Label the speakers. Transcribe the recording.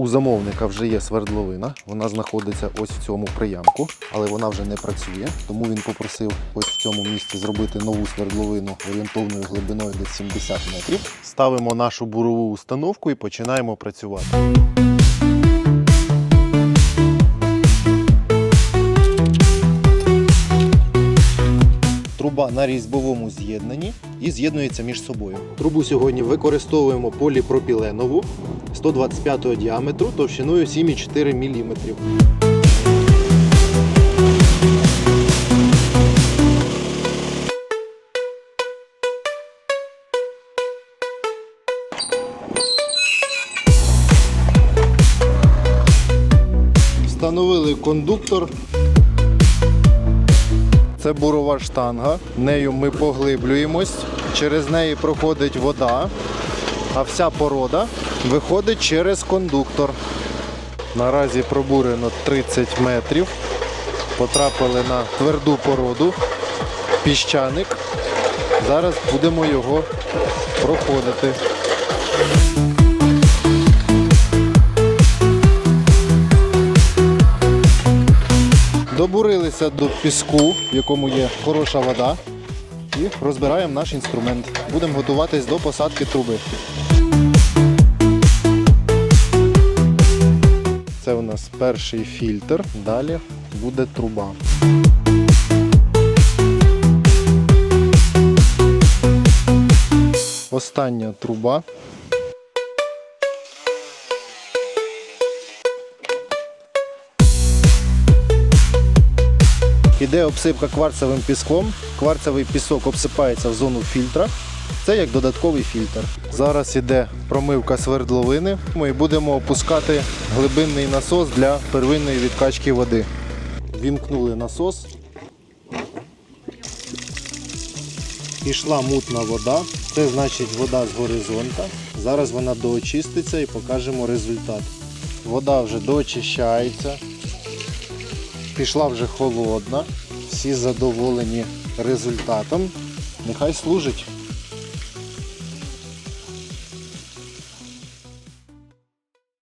Speaker 1: У замовника вже є свердловина. Вона знаходиться ось в цьому приямку, але вона вже не працює. Тому він попросив ось в цьому місці зробити нову свердловину орієнтовною глибиною десь 70 метрів. Ставимо нашу бурову установку і починаємо працювати. Труба на різьбовому з'єднанні і з'єднується між собою. Трубу сьогодні використовуємо поліпропіленову 125 діаметру товщиною 7,4 мм. Встановили кондуктор це бурова штанга. Нею ми поглиблюємось. Через неї проходить вода, а вся порода виходить через кондуктор. Наразі пробурено 30 метрів. Потрапили на тверду породу, піщаник. Зараз будемо його проходити. Добурилися до піску, в якому є хороша вода, і розбираємо наш інструмент. Будемо готуватись до посадки труби. Нас перший фільтр, далі буде труба. Остання труба. Іде обсипка кварцевим піском. Кварцевий пісок обсипається в зону фільтра. Це як додатковий фільтр. Зараз іде промивка свердловини. Ми будемо опускати глибинний насос для первинної відкачки води. Вімкнули насос. Пішла мутна вода. Це значить вода з горизонта. Зараз вона доочиститься і покажемо результат. Вода вже доочищається пішла вже холодна. Всі задоволені результатом. Нехай служить.